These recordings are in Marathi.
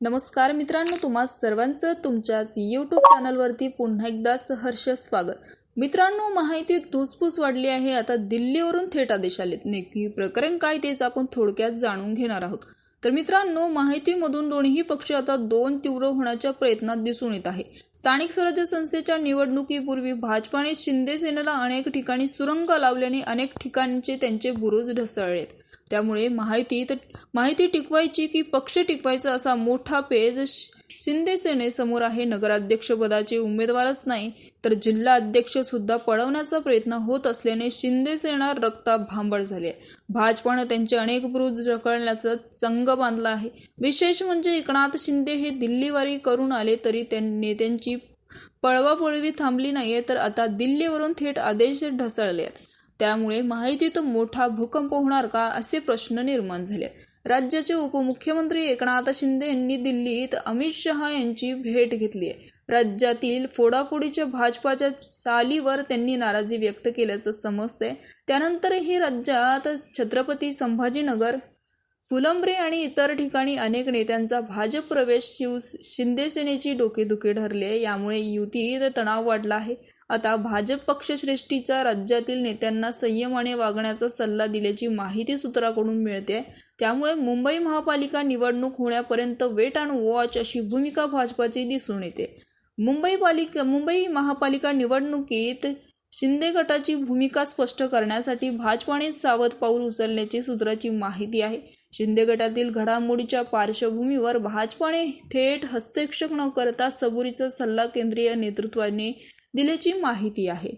नमस्कार मित्रांनो तुम्हा सर्वांचं तुमच्याच यूट्यूब चॅनलवरती पुन्हा एकदा सहर्ष स्वागत. मित्रांनो माहिती धुसफूस वाढली आहे. आता दिल्लीवरून थेट आदेश आलेत. नेमकी प्रकरण काय तेच आपण थोडक्यात जाणून घेणार आहोत. तर मित्रांनो माहितीमधून दोन्ही पक्ष आता दोन तीव्र होण्याच्या प्रयत्नात दिसून येत आहे. स्थानिक स्वराज्य संस्थेच्या निवडणुकीपूर्वी भाजपाने शिंदे सेनेला अनेक ठिकाणी सुरंग लावल्याने अनेक ठिकाणचे त्यांचे बुरुज ढसळलेत. त्यामुळे माहिती तर माहिती टिकवायची की पक्ष टिकवायचा असा मोठा पेज श- शिंदे सेनेसमोर आहे. नगराध्यक्षपदाचे उमेदवारच नाही तर जिल्हा अध्यक्ष सुद्धा पळवण्याचा प्रयत्न होत असल्याने शिंदे सेना रक्ता भांबळ झाली आहे. भाजपानं त्यांचे अनेक बुरुज ढकलण्याचा चंग बांधला आहे. विशेष म्हणजे एकनाथ शिंदे हे दिल्लीवारी करून आले तरी त्या नेत्यांची पळवापळवी थांबली नाहीये तर आता दिल्लीवरून थेट आदेश ढसळले आहेत त्यामुळे माहितीत मोठा भूकंप होणार का असे प्रश्न निर्माण झाले. राज्याचे उपमुख्यमंत्री एकनाथ शिंदे यांनी दिल्लीत अमित शहा यांची भेट घेतली आहे राज्यातील फोडाफोडीच्या भाजपाच्या चालीवर त्यांनी नाराजी व्यक्त केल्याचं समजतंय. त्यानंतरही राज्यात छत्रपती संभाजीनगर फुलंब्री आणि इतर ठिकाणी अनेक नेत्यांचा भाजप प्रवेश शिव शिंदेसेनेची डोकेदुखी ठरली आहे. यामुळे युतीत तणाव वाढला आहे. आता भाजप पक्षश्रेष्ठीचा राज्यातील नेत्यांना संयमाने वागण्याचा सल्ला दिल्याची माहिती सूत्राकडून मिळते. त्यामुळे मुंबई महापालिका निवडणूक होण्यापर्यंत वेट अँड वॉच अशी भूमिका भाजपाची दिसून येते. मुंबई पालिका मुंबई महापालिका निवडणुकीत शिंदे गटाची भूमिका स्पष्ट करण्यासाठी भाजपाने सावध पाऊल उचलण्याची सूत्राची माहिती आहे. शिंदे गटातील घडामोडीच्या पार्श्वभूमीवर भाजपाने थेट हस्तक्षेप न करता सबुरीचा सल्ला केंद्रीय नेतृत्वाने दिल्याची माहिती आहे.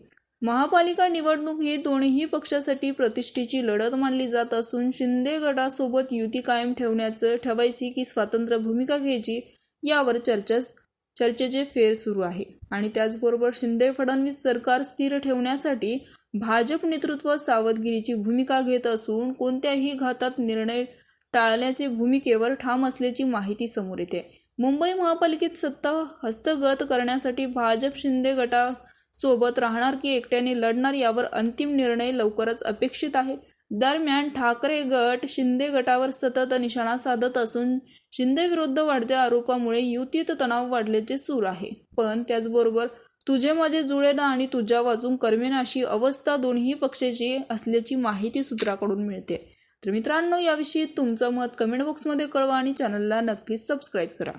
महापालिका निवडणूक ही दोन्ही पक्षासाठी प्रतिष्ठेची लढत मानली जात असून शिंदे गटासोबत युती कायम ठेवण्याचं ठेवायची की स्वातंत्र्य भूमिका घ्यायची यावर चर्चा चर्चेचे फेर सुरू आहे. आणि त्याचबरोबर शिंदे फडणवीस सरकार स्थिर ठेवण्यासाठी भाजप नेतृत्व सावधगिरीची भूमिका घेत असून कोणत्याही घातात निर्णय टाळण्याचे भूमिकेवर ठाम असल्याची माहिती समोर येते. मुंबई महापालिकेत सत्ता हस्तगत करण्यासाठी भाजप शिंदे गटासोबत राहणार की एकट्याने लढणार यावर अंतिम निर्णय लवकरच अपेक्षित आहे. दरम्यान ठाकरे गट शिंदे गटावर सतत निशाणा साधत असून शिंदे विरुद्ध वाढत्या आरोपामुळे युतीत तणाव वाढल्याचे सूर आहे. पण त्याचबरोबर तुझे माझे जुळेना आणि तुझ्या वाचून कर्मेना अशी अवस्था दोन्ही पक्षाची असल्याची माहिती सूत्राकडून मिळते. तर मित्रांनो याविषयी तुमचं मत कमेंट बॉक्समध्ये कळवा आणि चॅनलला नक्कीच सबस्क्राईब करा.